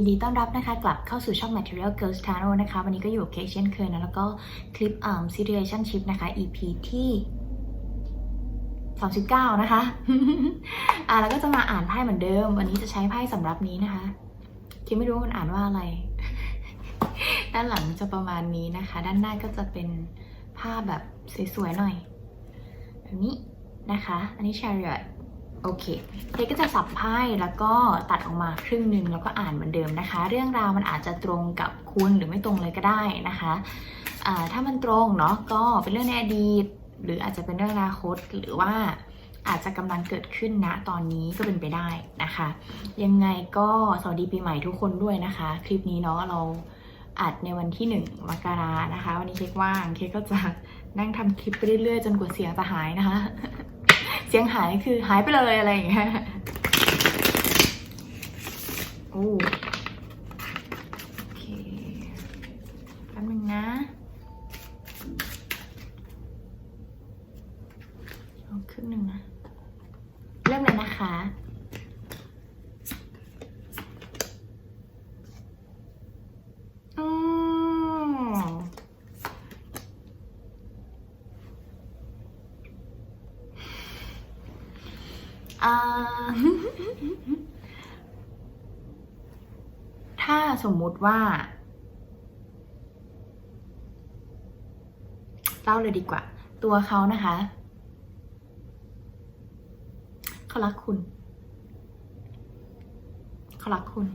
ยินดีต้อนรับนะคะกลับเข้าสู่ช่อง Material Girls Channel นะคะ วันนี้ก็อยู่กับเคเช่นเคยนะแล้วก็คลิปอ่า situationship นะคะ EP ที่39 นะคะ อ่าแล้วก็จะมาอ่านไพ่เหมือนเดิม วันนี้จะใช้ไพ่สำหรับนี้นะคะคิดไม่รู้มันอ่านว่าอะไร ด้านหลังจะประมาณนี้นะคะ ด้านหน้าก็จะเป็นภาพแบบสวยๆหน่อย แบบนี้นะคะ อันนี้ chariot โอเคเจ๊ก็จะสับไพ่แล้วก็ตัดออกมาครึ่งหนึ่งแล้วก็อ่านเหมือนเดิมนะคะ เรื่องราวมันอาจจะตรงกับคุณหรือไม่ตรงเลยก็ได้นะคะอ่าถ้ามันตรงเนาะก็เป็นเรื่องในอดีต หรืออาจจะเป็นเรื่องอนาคตหรือว่าอาจจะกำลังเกิดขึ้นณตอนนี้ก็เป็นไปได้นะคะ ยังไงก็สวัสดีปีใหม่ทุกคนด้วยนะคะ คลิปนี้เนาะเราอัดในวันที่หนึ่งมกรานะคะ วันนี้เค้กว่างเค้กก็จะนั่งทำคลิปไปเรื่อยๆ จนกว่าเสียงจะหายนะคะ เสียงหายคือหายไปเลยอะไรอย่างเงี้ยโอ้โอเคแป๊บนึงนะเอาครึ่งหนึ่งนะ เริ่มเลยนะคะ อืม อ่า ถ้าสมมุติว่าเล่าเลยดีกว่า ตัวเขานะคะเขารักคุณเขารักคุณ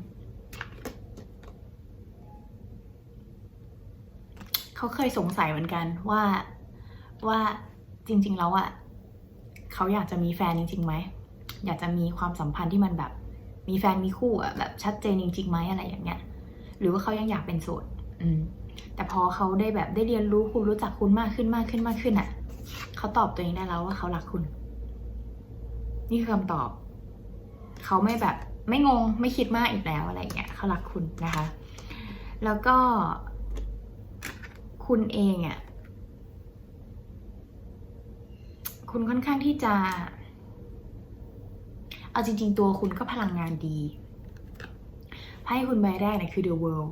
เขาเคยสงสัยเหมือนกันว่าว่าจริง ๆ แล้วอะเขาอยากจะมีแฟนจริงๆไหม อยากจะมีความสัมพันธ์ที่มันแบบ มีแฟนมีคู่อะแบบชัดเจนจริงๆไหมอะไรอย่างเงี้ย หรือว่าเขายังอยากเป็นโสดอืมแต่พอเขาได้แบบได้เรียนรู้คุณรู้จักคุณมากขึ้นมากขึ้นมากขึ้นอะเขาตอบตัวเองได้แล้วว่าเขารักคุณ นี่คือคำตอบ เขาไม่แบบไม่งงไม่คิดมากอีกแล้วอะไรอย่างเงี้ยเขารักคุณนะคะ แล้วก็ คุณเองอะ่ะ คุณค่อนข้างที่จะ เอาจริง ๆ ตัวคุณก็พลังงานดีไพ่คุณใบแรกเนี่ยคือ the world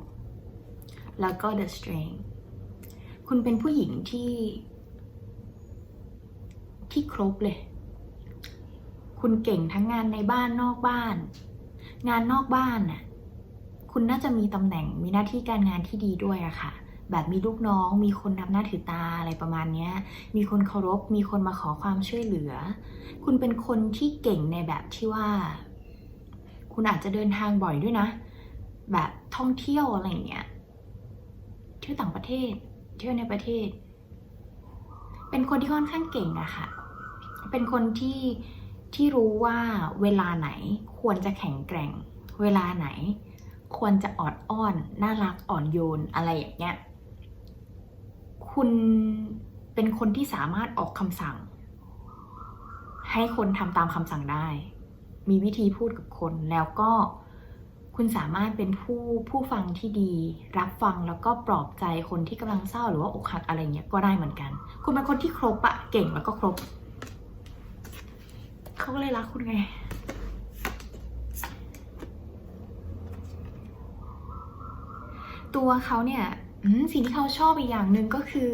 แล้วก็ the strength คุณเป็นผู้หญิงที่ ที่ครบเลย คุณเก่งทั้งงานในบ้านนอกบ้าน งานนอกบ้านน่ะ คุณน่าจะมีตำแหน่งมีหน้าที่การงานที่ดีด้วยอะค่ะ แบบมีลูกน้อง มีคนนับหน้าถือตาอะไรประมาณนี้มีคนเคารพ มีคนมาขอความช่วยเหลือ คุณเป็นคนที่เก่งในแบบที่ว่า คุณอาจจะเดินทางบ่อยด้วยนะ แบบท่องเที่ยวอะไรอย่างเงี้ยเที่ยวต่างประเทศ เที่ยวในประเทศ เป็นคนที่ค่อนข้างเก่งอะค่ะ เป็นคนที่ที่รู้ว่าเวลาไหนควรจะแข็งแกร่ง เวลาไหนควรจะออดอ้อน น่ารักอ่อนโยนอะไรอย่างเงี้ย คุณเป็นคนที่สามารถออกคำสั่ง ให้คนทำตามคำสั่งได้ มีวิธีพูดกับคนแล้วก็คุณสามารถเป็นผู้ผู้ฟังที่ดี รับฟังแล้วก็ปลอบใจคนที่กำลังเศร้าหรือว่าอกหักอะไรเงี้ยก็ได้เหมือนกัน คุณเป็นคนที่ครบอะเก่งแล้วก็ครบ เขาก็เลยรักคุณไง ตัวเขาเนี่ย สิ่งที่เขาชอบอีกอย่างหนึ่งก็คือ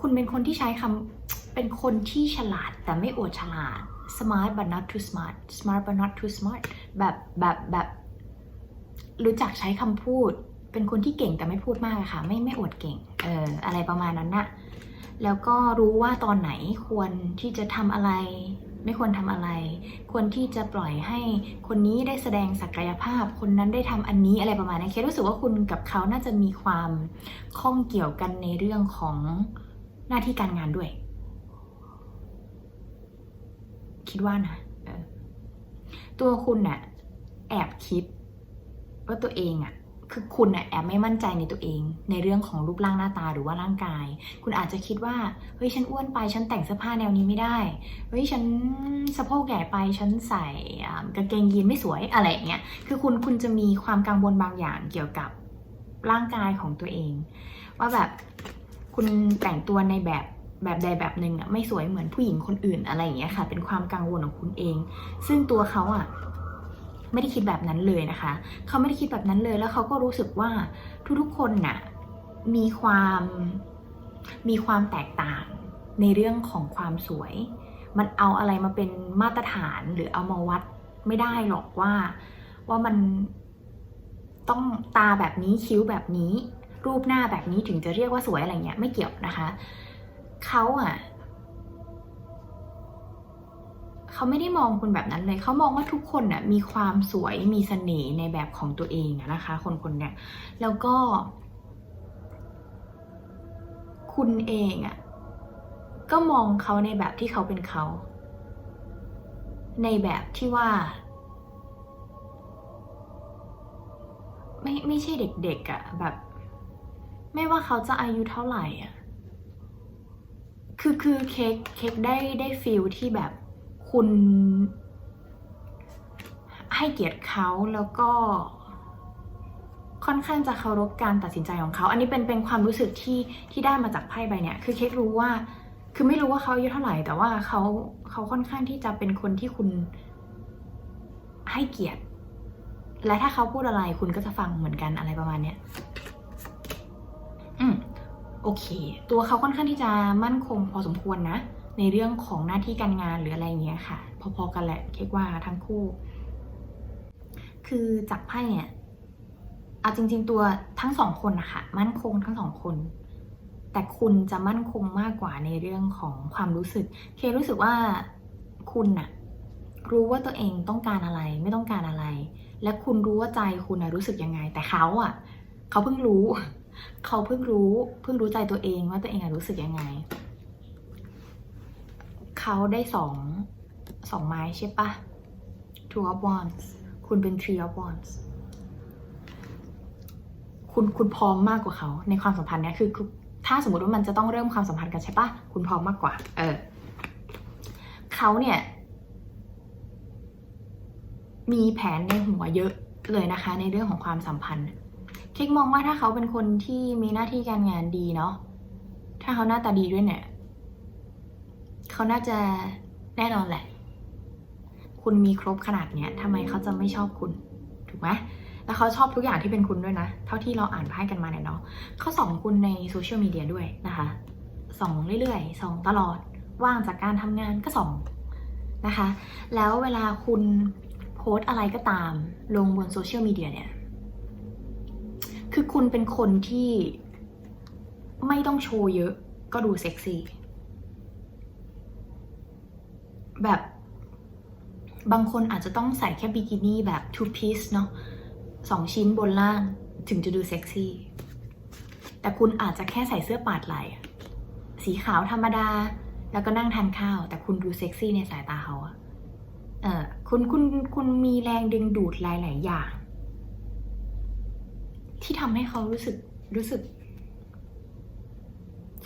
คุณเป็นคนที่ใช้คำเป็นคนที่ฉลาดแต่ไม่อวดฉลาด smart but not too smart smart but not too smart แบบแบบแบบรู้จักใช้คำพูด เป็นคนที่เก่งแต่ไม่พูดมากอะค่ะ ไม่ไม่อวดเก่ง เอออะไรประมาณนั้นนะแล้วก็รู้ว่าตอนไหนควรที่จะทำอะไร ไม่ควรทำอะไร ควรที่จะปล่อยให้คนนี้ได้แสดงศักยภาพ คนนั้นได้ทำอันนี้อะไรประมาณนี้เครู้สึกว่าคุณกับเขาน่าจะมีความข้องเกี่ยวกันในเรื่องของหน้าที่การงานด้วย คิดว่านะตัวคุณน่ะแอบคิดว่าตัวเองอะ คือคุณนะแอบไม่มั่นใจในตัวเอง ในเรื่องของรูปร่างหน้าตาหรือว่าร่างกาย คุณอาจจะคิดว่าเฮ้ยฉันอ้วนไปฉันแต่งเสื้อผ้าแนวนี้ไม่ได้เฮ้ยฉันสะโพกใหญ่ไปฉันใส่กางเกงยีนไม่สวยอะไรอย่างเงี้ยคือคุณคุณจะมีความกังวลบางอย่างเกี่ยวกับร่างกายของตัวเอง ว่าแบบคุณแต่งตัวในแบบแบบใดแบบหนึ่งอะไม่สวยเหมือนผู้หญิงคนอื่นอะไรอย่างเงี้ยค่ะ เป็นความกังวลของคุณเอง ซึ่งตัวเขาอะ ไม่ได้คิดแบบนั้นเลยนะคะ เขาไม่ได้คิดแบบนั้นเลยแล้วเขาก็รู้สึกว่าทุกๆคนน่ะมีความมีความแตกต่างในเรื่องของความสวย มันเอาอะไรมาเป็นมาตรฐานหรือเอามาวัดไม่ได้หรอกว่าว่ามันต้องตาแบบนี้คิ้วแบบนี้ รูปหน้าแบบนี้ถึงจะเรียกว่าสวยอะไรเงี้ยไม่เกี่ยวนะคะ เขาอะ เขาไม่ได้มองคุณแบบนั้นเลย เขามองว่าทุกคนน่ะมีความสวยมีเสน่ห์ในแบบของตัวเองนะคะ คนคนเนี้ยแล้วก็ คุณเองอะก็มองเขาในแบบที่เขาเป็นเขา ในแบบที่ว่า ไม่ไม่ใช่เด็กๆอะแบบ ไม่ว่าเขาจะอายุเท่าไหร่อะคือคือเค้กเค้กได้ได้ฟีลที่แบบ คุณให้เกียรติเขาแล้วก็ค่อนข้างจะเคารพการตัดสินใจของเขา อันนี้เป็นเป็นความรู้สึกที่ที่ได้มาจากไพ่ใบเนี้ยคือเค้กรู้ว่า คือไม่รู้ว่าเขาอายุเท่าไหร่ แต่ว่าเขาเขาค่อนข้างที่จะเป็นคนที่คุณให้เกียรติ และถ้าเขาพูดอะไรคุณก็จะฟังเหมือนกันอะไรประมาณเนี้ย อืม โอเค ตัวเขาค่อนข้างที่จะมั่นคงพอสมควรนะ ในเรื่องของหน้าที่การงานหรืออะไรอย่างเงี้ยค่ะ พอๆกันแหละเค้กว่าทั้งคู่ คือจากไพ่เนี่ยเอาจริง ๆ ตัวทั้งสองคนนะคะมั่นคงทั้งสองคน แต่คุณจะมั่นคงมากกว่าในเรื่องของความรู้สึก เครู้สึกว่าคุณน่ะรู้ว่าตัวเองต้องการอะไรไม่ต้องการอะไร และคุณรู้ว่าใจคุณนะรู้สึกยังไง แต่เขาอะ เขาเพิ่งรู้ เขาเพิ่งรู้ เพิ่งรู้ใจตัวเองว่าตัวเองอะรู้สึกยังไง เขาได้สองสองไม้ใช่ปะ two of wands คุณเป็น three of wands คุณคุณพร้อมมากกว่าเขาในความสัมพันธ์เนี้ยคือ ถ้าสมมติว่ามันจะต้องเริ่มความสัมพันธ์กันใช่ปะคุณพร้อมมากกว่า เออเขาเนี่ย มีแผนในหัวเยอะเลยนะคะ ในเรื่องของความสัมพันธ์เค้กมองว่าถ้าเขาเป็นคนที่มีหน้าที่การงานดีเนาะถ้าเขาหน้าตาดีด้วยเนี่ย เขาน่าจะแน่นอนแหละ คุณมีครบขนาดเนี้ยทำไมเขาจะไม่ชอบคุณ ถูกไหมแล้วเขาชอบทุกอย่างที่เป็นคุณด้วยนะ เท่าที่เราอ่านไพ่กันมาเนี่ยเนาะเขาส่องคุณในโซเชียลมีเดียด้วยนะคะส่องเรื่อยๆส่องตลอด ว่างจากการทำงานก็ส่องนะคะ แล้วเวลาคุณโพสต์อะไรก็ตาม ลงบนโซเชียลมีเดียเนี่ย คือคุณเป็นคนที่ไม่ต้องโชว์เยอะก็ดูเซ็กซี่ แบบบางคนอาจจะต้องใส่แค่บิกินี่แบบ two piece เนาะสองชิ้นบนล่างถึงจะดูเซ็กซี่ แต่คุณอาจจะแค่ใส่เสื้อปาดไหล่สีขาวธรรมดา แล้วก็นั่งทานข้าว แต่คุณดูเซ็กซี่ในสายตาเขาอะเออคุณคุณคุณมีแรงดึงดูดหลาย ๆ อย่าง ที่ทำให้เขารู้สึกรู้สึก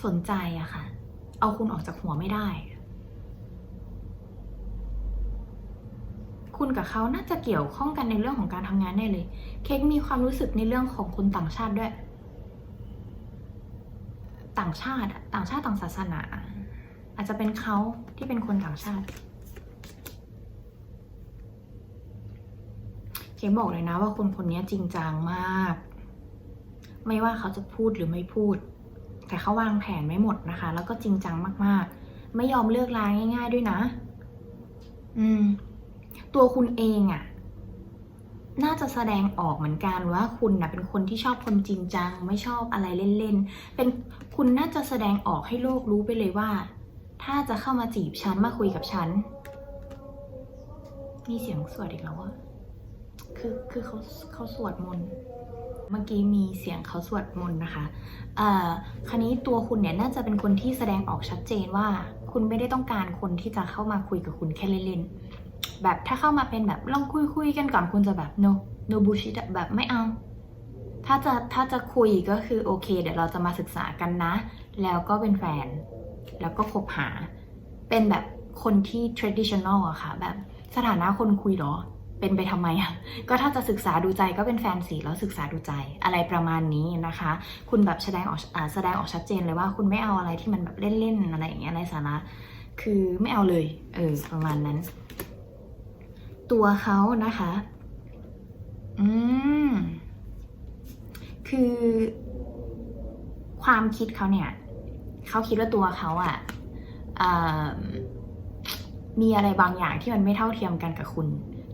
สนใจอะค่ะ เอาคุณออกจากหัวไม่ได้ คุณกับเขาน่าจะเกี่ยวข้องกันในเรื่องของการทำงานแน่เลย เค้กมีความรู้สึกในเรื่องของคนต่างชาติด้วย ต่างชาติต่างชาติต่างศาสนา อาจจะเป็นเขาที่เป็นคนต่างชาติ เค้กบอกเลยนะว่าคนคนนี้จริงจังมาก ไม่ว่าเขาจะพูดหรือไม่พูด แต่เขาวางแผนไม่หมดนะคะ แล้วก็จริงจังมากๆ ไม่ยอมเลิกลาง่าย ๆด้วยนะ อืม ตัวคุณเองอะ่ะน่าจะแสดงออกเหมือนกันว่าคุณนะเป็นคนที่ชอบคนจริงจัง ไม่ชอบอะไรเล่นๆ เป็นคุณน่าจะแสดงออกให้โลกรู้ไปเลยว่า ถ้าจะเข้ามาจีบฉันมาคุยกับฉัน มีเสียงสวดอีกแล้วอะคือคือเขาเขาสวดมนต์เมื่อกี้มีเสียงเขาสวดมนต์นะคะเอ่อครนี้ตัวคุณเนี่ยน่าจะเป็นคนที่แสดงออกชัดเจนว่า คุณไม่ได้ต้องการคนที่จะเข้ามาคุยกับคุณแค่เล่นๆ แบบถ้าเข้ามาเป็นแบบลองคุยคุยกันก่อนคุณจะแบบ no no bullshit แบบไม่เอา ถ้าจะถ้าจะคุยก็คือโอเค เดี๋ยวเราจะมาศึกษากันนะ แล้วก็เป็นแฟน แล้วก็คบหา เป็นแบบคนที่ traditional อะค่ะ แบบสถานะคนคุยหรอ เป็นไปทำไมอะก็ถ้าจะศึกษาดูใจก็เป็นแฟนสิแล้วศึกษาดูใจอะไรประมาณนี้นะคะ คุณแบบแสดงออกแสดงออกชัดเจนเลยว่าคุณไม่เอาอะไรที่มันแบบเล่นๆอะไรอย่างเงี้ยในสาระคือไม่เอาเลย เออประมาณนั้น ตัวเขานะคะ อืม คือความคิดเขาเนี่ย เขาคิดว่าตัวเขาอะ่ะมีอะไรบางอย่างที่มันไม่เท่าเทียมกันกับคุณ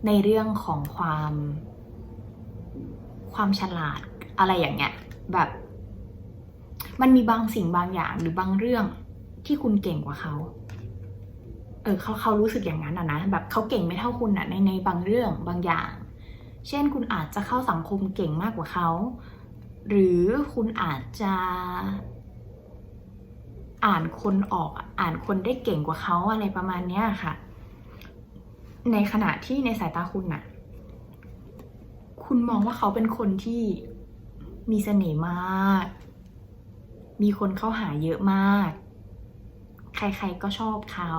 ในเรื่องของความ ความฉลาดอะไรอย่างเงี้ย แบบ มันมีบางสิ่งบางอย่างหรือบางเรื่องที่คุณเก่งกว่าเขา เออเขาเขารู้สึกอย่างนั้นอะนะแบบเขาเก่งไม่เท่าคุณอะในในบางเรื่องบางอย่าง เช่นคุณอาจจะเข้าสังคมเก่งมากกว่าเขา หรือคุณอาจจะ อ่านคนออกอ่านคนได้เก่งกว่าเขาอะไรประมาณเนี้ยค่ะ ในขณะที่ในสายตาคุณน่ะ คุณมองว่าเขาเป็นคนที่มีเสน่ห์มาก มีคนเข้าหาเยอะมาก ใครๆก็ชอบเขา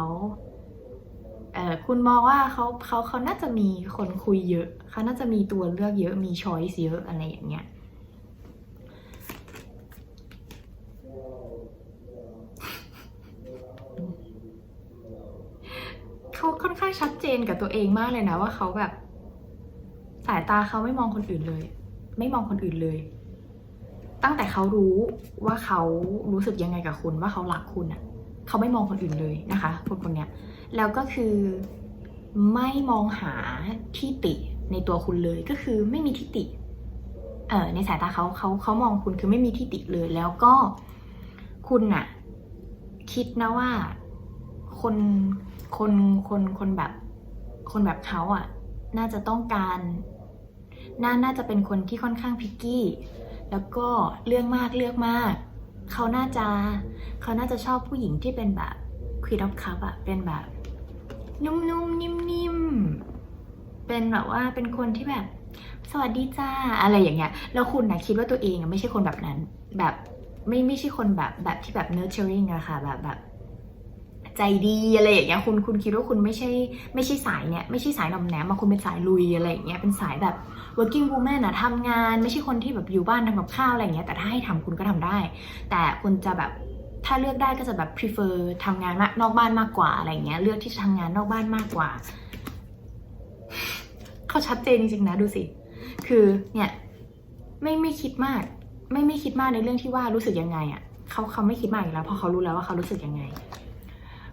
คุณมองว่าเขาเขาเขาน่าจะมีคนคุยเยอะเขาน่าจะมีตัวเลือกเยอะมีช้อยส์เยอะอะไรอย่างเงี้ยเขาค่อนข้างชัดเจนกับตัวเองมากเลยนะว่าเขาแบบ สายตาเขาไม่มองคนอื่นเลย ไม่มองคนอื่นเลย ตั้งแต่เขารู้ว่าเขารู้สึกยังไงกับคุณว่าเขารักคุณอะเขาไม่มองคนอื่นเลยนะคะ คนคนเนี้ย แล้วก็คือไม่มองหาที่ติในตัวคุณเลยก็คือไม่มีที่ติเออในสายตาเขาเขาเขามองคุณคือไม่มีที่ติเลยแล้วก็คุณน่ะคิดนะว่าคนคนคนคนแบบคนแบบเขาอะน่าจะต้องการน่าน่าจะเป็นคนที่ค่อนข้างพิกกี้ แล้วก็เรื่องมากเลือกมาก เขาน่าจะเขาน่าจะชอบผู้หญิงที่เป็นแบบควีนออฟคัพอะเป็นแบบ นุ่มๆนิ่มๆเป็นแบบว่าเป็นคนที่แบบ สวัสดีจ้าอะไรอย่างเงี้ยแล้วคุณนะคิดว่าตัวเองไม่ใช่คนแบบนั้น แบบไม่ไม่ใช่คนแบบแบบที่แบบ nurturing อะค่ะแบบแบบใจดีอะไรอย่างเงี้ยคุณคุณคิดว่าคุณไม่ใช่ไม่ใช่สายเนี่ยไม่ใช่สายนำแหนมมาคุณเป็นสายลุยอะไรอย่างเงี้ยเป็นสายแบบ working woman อะทำงาน ไม่ใช่คนที่แบบอยู่บ้านทำกับข้าวอะไรอย่างเงี้ยแต่ถ้าให้ทำคุณก็ทำได้ แต่คุณจะแบบ ถ้าเลือกได้ก็จะแบบ prefer ทำงานนอกบ้านมากกว่าอะไรเงี้ย เลือกที่จะทำงานนอกบ้านมากกว่า เขาชัดเจนจริงๆนะดูสิ คือเนี่ยไม่ไม่คิดมาก ไม่ไม่คิดมากในเรื่องที่ว่ารู้สึกยังไงอะ่ะเขาเขาไม่คิดมากอยู่แล้วเพราะเขารู้แล้วว่าเขารู้สึกยังไง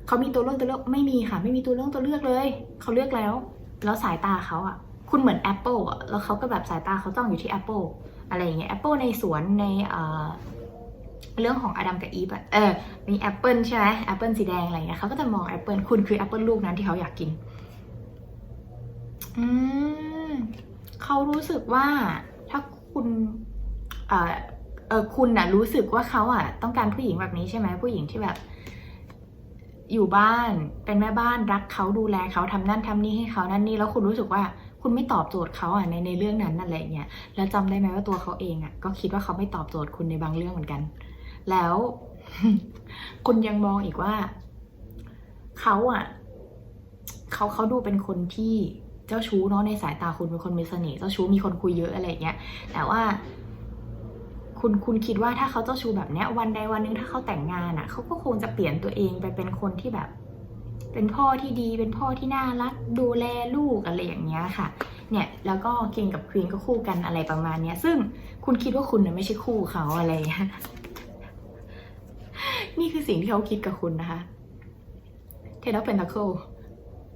เขามีตัวเลือกตัวเลือกไม่มีค่ะ ไม่มีตัวเลือกตัวเลือกเลยเขาเลือกแล้ว แล้วสายตาเขาอะ่ะ คุณเหมือน Apple อะ่ะแล้วเขาก็แบบสายตาเขาจ้องอยู่ที่ Apple อะไรอย่างเงี้ย Apple ในสวนในเอ่อ เรื่องของอดัมกับอีฟอะเออ มีแอปเปิลใช่ไหมแอปเปิลสีแดงอะไรเงี้ยเขาก็จะมองแอปเปิลคุณคือแอปเปิลลูกนั้นที่เขาอยากกิน อืมเขารู้สึกว่าถ้าคุณ เออเออคุณน่ะรู้สึกว่าเขาอะต้องการผู้หญิงแบบนี้ใช่ไหมผู้หญิงที่แบบ อยู่บ้านเป็นแม่บ้านรักเขาดูแลเขาทำนั่นทำนี่ให้เขานั่นนี่แล้วคุณรู้สึกว่าคุณไม่ตอบโจทย์เขาอะในในเรื่องนั้นนั่นแหละเนี่ยแล้วจำได้ไหมว่าตัวเขาเองอะก็คิดว่าเขาไม่ตอบโจทย์คุณในบางเรื่องเหมือนกัน แล้วคุณยังมองอีกว่าเขาอะเขาเขาดูเป็นคนที่เจ้าชู้เนาะในสายตาคุณเป็นคนมีเสน่ห์เจ้าชู้มีคนคุยเยอะอะไรเงี้ยแต่ว่า คุณคุณคิดว่าถ้าเขาเจ้าชู้แบบเนี้ย วันใดวันหนึ่งถ้าเขาแต่งงานอะเขาก็คงจะเปลี่ยนตัวเองไปเป็นคนที่แบบ เป็นพ่อที่ดีเป็นพ่อที่น่ารักดูแลลูกอะไรอย่างเงี้ยค่ะ เนี่ยแล้วก็คิงกับควีนก็คู่กันอะไรประมาณเนี้ย ซึ่งคุณคิดว่าคุณน่ะไม่ใช่คู่เขาอะไรอย่างเงี้ย นี่คือสิ่งที่เขาคิดกับคุณนะคะเทเลเพนทาเคิล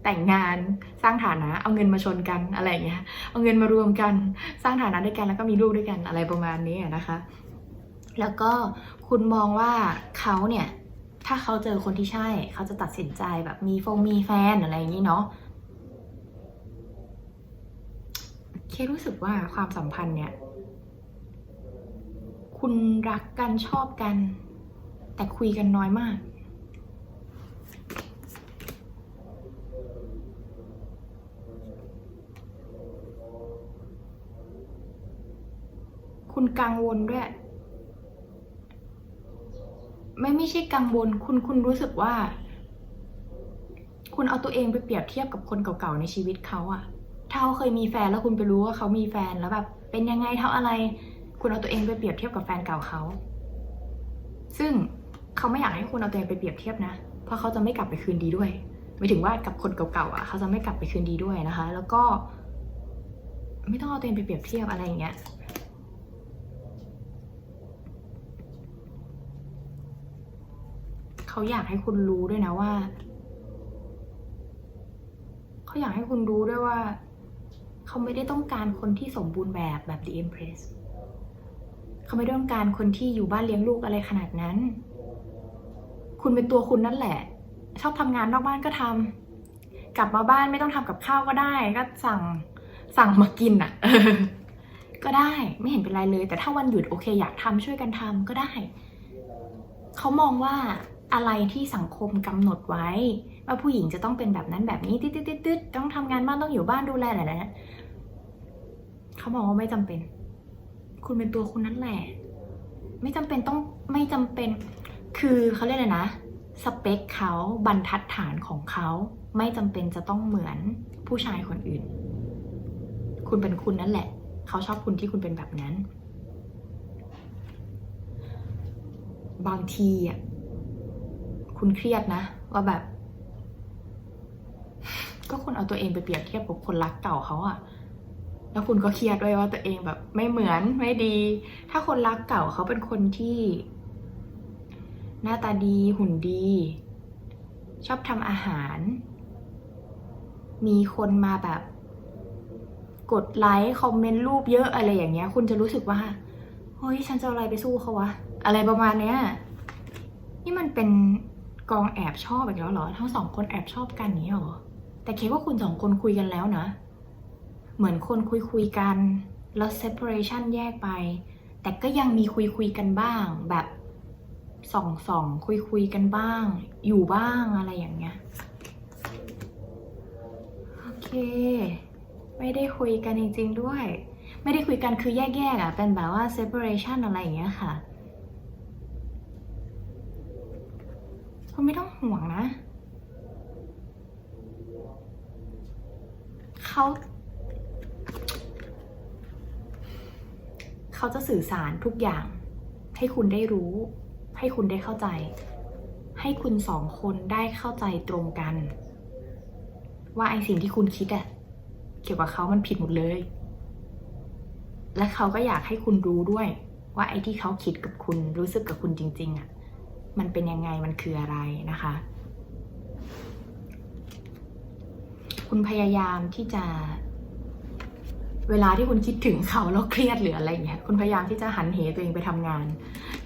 แต่งงานสร้างฐานะ เอาเงินมาชนกันอะไรอย่างเงี้ย เอาเงินมารวมกันสร้างฐานะด้วยกันแล้วก็มีลูกด้วยกันอะไรประมาณนี้นะคะ แล้วก็คุณมองว่าเขาเนี่ยถ้าเขาเจอคนที่ใช่ เขาจะตัดสินใจแบบมีฟงมีแฟนอะไรอย่างนี้เนาะเครู้สึกว่าความสัมพันธ์เนี่ย คุณรักกันชอบกัน แต่คุยกันน้อยมาก คุณกังวลด้วย ไม่ไม่ใช่กังวล คุณคุณรู้สึกว่า คุณเอาตัวเองไปเปรียบเทียบกับคนเก่าๆในชีวิตเขาอะถ้าเขาเคยมีแฟนแล้วคุณไปรู้ว่าเขามีแฟนแล้วแบบเป็นยังไงเท่าอะไร คุณเอาตัวเองไปเปรียบเทียบกับแฟนเก่าเขาซึ่ง เขาไม่อยากให้คุณเอาตัวเองไปเปรียบเทียบนะ เพราะเขาจะไม่กลับไปคืนดีด้วยหมายถึงว่ากับคนเก่าๆอะเขาจะไม่กลับไปคืนดีด้วยนะคะ แล้วก็ ไม่ต้องเอาตัวเองไปเปรียบเทียบอะไรอย่างเงี้ยเขาอยากให้คุณรู้ด้วยนะว่าเขาอยากให้คุณรู้ด้วยว่า เขาไม่ได้ต้องการคนที่สมบูรณ์แบบแบบ The Empress เขาไม่ต้องการคนที่อยู่บ้านเลี้ยงลูกอะไรขนาดนั้น คุณเป็นตัวคุณนั่นแหละ ชอบทำงานนอกบ้านก็ทำกลับมาบ้านไม่ต้องทำกับข้าวก็ได้ ก็สั่งสั่งมากินอะ่ะก็ได้ไม่เห็นเป็นไรเลย แต่ถ้าวันหยุดโอเค อยากทำช่วยกันทำก็ได้ เขามองว่าอะไรที่สังคมกำหนดไว้ ว่าผู้หญิงจะต้องเป็นแบบนั้นแบบนี้ติดติดติดติดต้องทำงานบ้านต้องอยู่บ้านดูแลอะไรนะเขามองว่าไม่จำเป็น คุณเป็นตัวคุณนั่นแหละ ไม่จำเป็นต้องไม่จำเป็น คือเขาเรียกอะไรนะ สเปคเขาบรรทัดฐานของเขาไม่จำเป็นจะต้องเหมือนผู้ชายคนอื่น คุณเป็นคุณนั่นแหละ เขาชอบคุณที่คุณเป็นแบบนั้น บางทีอะคุณเครียดนะ ว่าแบบ ก็คุณเอาตัวเองไปเปรียบเทียบกับคนรักเก่าเขาอะแล้วคุณก็เครียดด้วยว่าตัวเองแบบไม่เหมือนไม่ดี ถ้าคนรักเก่าเขาเป็นคนที่ หน้าตาดีหุ่นดี ชอบทำอาหาร มีคนมาแบบ กดไลค์คอมเมนต์รูปเยอะอะไรอย่างเงี้ย คุณจะรู้สึกว่าเฮ้ยฉันจะอะไรไปสู้เขาวะ อะไรประมาณเนี้ยนี่มันเป็นกองแอบชอบอีกแล้วเหรอ ทั้งสองคนแอบชอบกันนี้เหรอ แต่เคดว่าคุณสองคนคุยกันแล้วนะ เหมือนคนคุยคุยกัน แล้ว separation แยกไป แต่ก็ยังมีคุยคุยกันบ้างแบบ ส่องส่องคุยคุยกันบ้าง อยู่บ้างอะไรอย่างเงี้ยโอเค ไม่ได้คุยกันจริง ๆ ด้วย ไม่ได้คุยกันคือแยกๆอะ เป็นแบบว่า separation อะไรอย่างเงี้ยค่ะคุณไม่ต้องห่วงนะ เขาเขาจะสื่อสารทุกอย่างให้คุณได้รู้ ให้คุณได้เข้าใจ ให้คุณสองคนได้เข้าใจตรงกัน ว่าไอสิ่งที่คุณคิดอะเกี่ยวกับเขามันผิดหมดเลย และเขาก็อยากให้คุณรู้ด้วย ว่าไอ้ที่เขาคิดกับคุณรู้สึกกับคุณจริง ๆอะมันเป็นยังไงมันคืออะไรนะคะ คุณพยายามที่จะ เวลาที่คุณคิดถึงเขาแล้วเครียดหรืออะไรเงี้ย คุณพยายามที่จะหันเหตัวเองไปทำงาน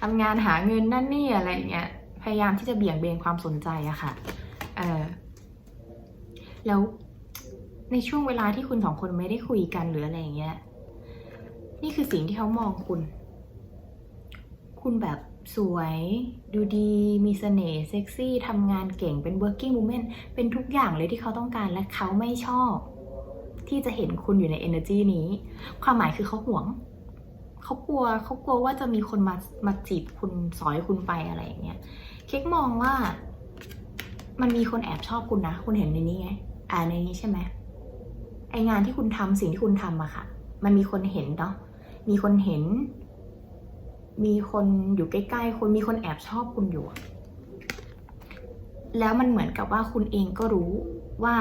ทำงานหาเงินนั่นนี่อะไรเงี้ยพยายามที่จะเบี่ยงเบนความสนใจอะค่ะเออแล้วในช่วงเวลาที่คุณสองคนไม่ได้คุยกันหรืออะไรเงี้ย นี่คือสิ่งที่เขามองคุณ คุณแบบสวย ดูดี มีเสน่ห์เซ็กซี่ทำงานเก่งเป็น working woman เป็นทุกอย่างเลยที่เขาต้องการและเขาไม่ชอบ ที่จะเห็นคุณอยู่ใน energy นี้ ความหมายคือเขาห่วง เขากลัวเขากลัวว่าจะมีคนมามาจีบคุณสอยคุณไปอะไรอย่างเงี้ยเค้กมองว่า มันมีคนแอบชอบคุณนะ คุณเห็นในนี้ไงอ่าในนี้ใช่ไหมไองานที่คุณทำสิ่งที่คุณทำอะค่ะ มันมีคนเห็นเนาะมีคนเห็น มีคนอยู่ใกล้ๆคุณมีคนแอบชอบคุณอยู่อะแล้วมันเหมือนกับว่าคุณเองก็รู้ว่า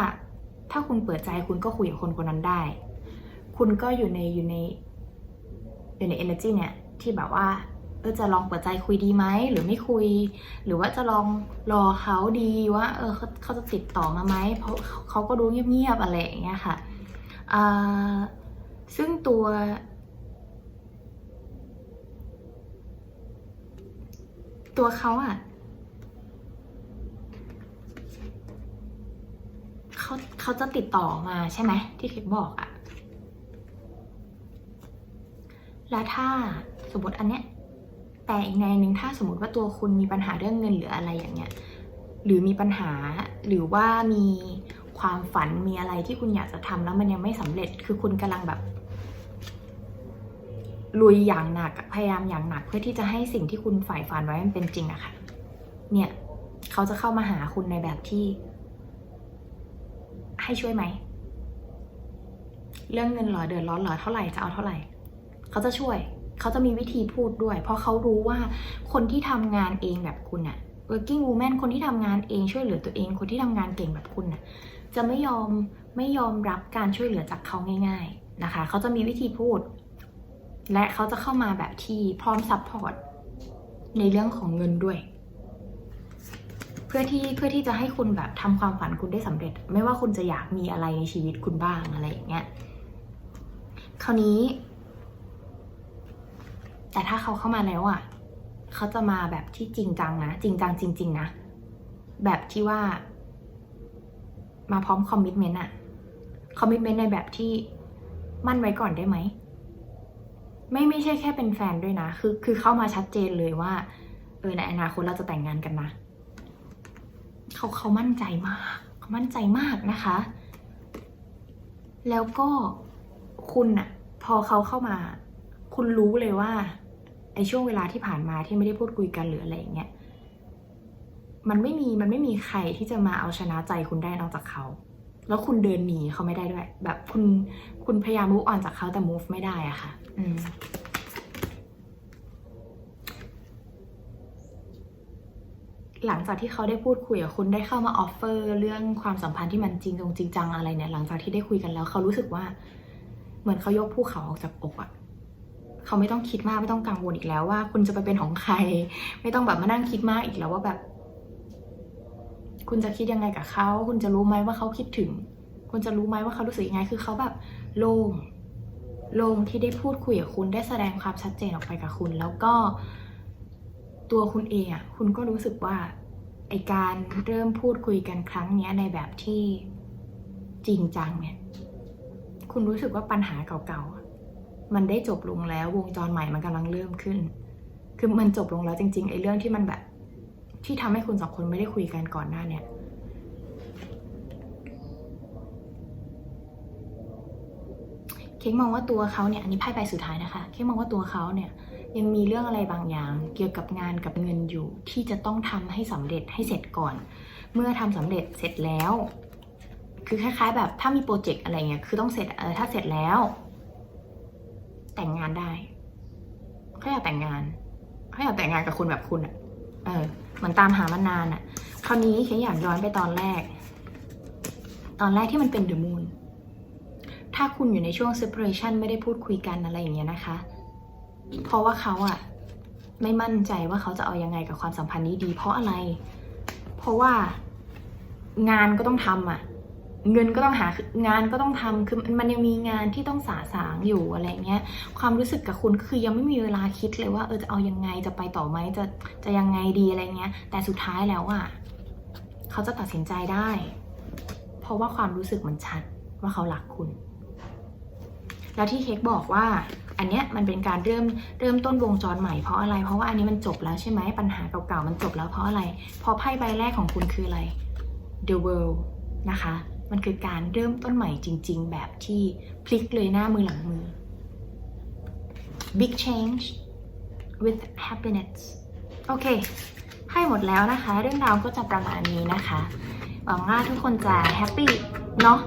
ถ้าคุณเปิดใจคุณก็คุยกับคนคนนั้นได้ คุณก็อยู่ในอยู่ใน อยู่ใน energy เนี่ยที่แบบว่าเออจะลองเปิดใจคุยดีไหมหรือไม่คุย หรือว่าจะลองรอเขาดีว่าเออเขาเขาจะติดต่อมาไหมเพราะเขาก็ดูเงียบๆอะไรอย่างเงี้ยค่ะซึ่งตัวตัวเขาอะเขาเขาจะติดต่อมาใช่ไหมที่เคกบอกอะ แล้วถ้าสมมติอันเนี้ยแต่อีกในหนึ่งถ้าสมมติว่าตัวคุณมีปัญหาเรื่องเงินหรืออะไรอย่างเงี้ยหรือมีปัญหาหรือว่ามีความฝันมีอะไรที่คุณอยากจะทำแล้วมันยังไม่สำเร็จคือคุณกำลังแบบ ลุยอย่างหนักพยายามอย่างหนักเพื่อที่จะให้สิ่งที่คุณใฝ่ฝันไว้มันเป็นจริงอะค่ะ เนี่ยเขาจะเข้ามาหาคุณในแบบที่ ให้ช่วยไหม เรื่องเงินหรอเดือดร้อนหรอเท่าไหร่จะเอาเท่าไหร่ เขาจะช่วย เขาจะมีวิธีพูดด้วย เพราะเขารู้ว่าคนที่ทำงานเองแบบคุณอะ working woman คนที่ทำงานเองช่วยเหลือตัวเอง คนที่ทำงานเก่งแบบคุณน่ะจะไม่ยอมไม่ยอมรับการช่วยเหลือจากเขาง่าย ๆนะคะ เขาจะมีวิธีพูด และเขาจะเข้ามาแบบที่พร้อมซัพพอร์ตในเรื่องของเงินด้วย เพื่อที่เพื่อที่จะให้คุณแบบทำความฝันคุณได้สำเร็จ ไม่ว่าคุณจะอยากมีอะไรในชีวิตคุณบ้างอะไรอย่างเงี้ยคราวนี้ แต่ถ้าเขาเข้ามาแล้วอะเขาจะมาแบบที่จริงจังนะจริงจังจริง ๆ นะ แบบที่ว่า มาพร้อมคอมมิชเมนต์อะคอมมิชเมนต์ในแบบที่มั่นไว้ก่อนได้ไหมไม่ไม่ใช่แค่เป็นแฟนด้วยนะ คือคือเข้ามาชัดเจนเลยว่า เออในอนาคตเราจะแต่งงานกันนะเขาเขามั่นใจมากเขามั่นใจมากนะคะ แล้วก็คุณอะพอเขาเข้ามา คุณรู้เลยว่า ไอ้ช่วงเวลาที่ผ่านมาที่ไม่ได้พูดคุยกันหรืออะไรอย่างเงี้ยมันไม่มีมันไม่มีใครที่จะมาเอาชนะใจคุณได้นอกจากเขา แล้วคุณเดินหนีเขาไม่ได้ด้วย แบบคุณคุณพยายาม move on จากเขาแต่ move ไม่ได้อะค่ะ อืมหลังจากที่เขาได้พูดคุยกับคุณได้เข้ามาออฟเฟอร์เรื่องความสัมพันธ์ที่มันจริงจงจริงจังอะไรเนี่ย หลังจากที่ได้คุยกันแล้ว เขารู้สึกว่า เหมือนเขายกภูเขาออกจากอกอะ เขาไม่ต้องคิดมากไม่ต้องกังวลอีกแล้วว่า คุณจะไปเป็นของใคร ไม่ต้องแบบมานั่งคิดมากอีกแล้วว่าแบบ คุณจะคิดยังไงกับเขา คุณจะรู้ไหมว่าเขาคิดถึง คุณจะรู้ไหมว่าเขารู้สึกยังไง คือเขาแบบโล่งโล่งที่ได้พูดคุยกับคุณได้แสดงความชัดเจนออกไปกับคุณ แล้วก็ตัวคุณเองอะคุณก็รู้สึกว่าไอการเริ่มพูดคุยกันครั้งเนี้ยในแบบที่จริงจังเนี่ย คุณรู้สึกว่าปัญหาเก่าๆ มันได้จบลงแล้ววงจรใหม่มันกำลังเริ่มขึ้น คือมันจบลงแล้วจริงๆไอ้เรื่องที่มันแบบ ที่ทำให้คุณสองคนไม่ได้คุยกันก่อนหน้าเนี่ยเค้กมองว่าตัวเขาเนี่ยอันนี้ไพ่ใบสุดท้ายนะคะเค้กมองว่าตัวเขาเนี่ยยังมีเรื่องอะไรบางอย่าง เกี่ยวกับงานกับเงินอยู่ ที่จะต้องทำให้สำเร็จให้เสร็จก่อน เมื่อทำสำเร็จเสร็จแล้ว คือคล้ายๆ แบบถ้ามีโปรเจกต์อะไรเงี้ยคือต้องเสร็จเออถ้าเสร็จแล้ว แต่งงานได้เขาอยากแต่งงานเขาอยากแต่งงานกับคุณแบบคุณอะเออเหมือนตามหามานานอะคราวนี้เค้กอยากย้อนไปตอนแรก ตอนแรกที่มันเป็นเดอะมูนถ้าคุณอยู่ในช่วง separation ไม่ได้พูดคุยกันอะไรอย่างเงี้ยนะคะ เพราะว่าเขาอะไม่มั่นใจว่าเขาจะเอายังไงกับความสัมพันธ์นี้ดี เพราะอะไร เพราะว่างานก็ต้องทำอะ เงินก็ต้องหางานก็ต้องทำคือมันยังมีงานที่ต้องสาสางอยู่อะไรเงี้ยความรู้สึกกับคุณคือยังไม่มีเวลาคิดเลยว่าเออจะเอายังไงจะไปต่อไหมจะจะยังไงดีอะไรเงี้ย แต่สุดท้ายแล้วอะเขาจะตัดสินใจได้ เพราะว่าความรู้สึกมันชัดว่าเขารักคุณ แล้วที่เค้กบอกว่าอันเนี้ยมันเป็นการเริ่มเริ่มต้นวงจรใหม่เพราะอะไร เพราะว่าอันนี้มันจบแล้วใช่ไหมปัญหาเก่าๆมันจบแล้วเพราะอะไรเพราะไพ่ใบแรกของคุณคืออะไร The World นะคะ มันคือการเริ่มต้นใหม่จริง ๆ แบบที่พลิกเลยหน้ามือหลังมือ Big change with happiness โอเค ให้หมดแล้วนะคะ เรื่องราวก็จะประมาณนี้นะคะ หวังว่าทุกคนจะแฮปปี้เนาะ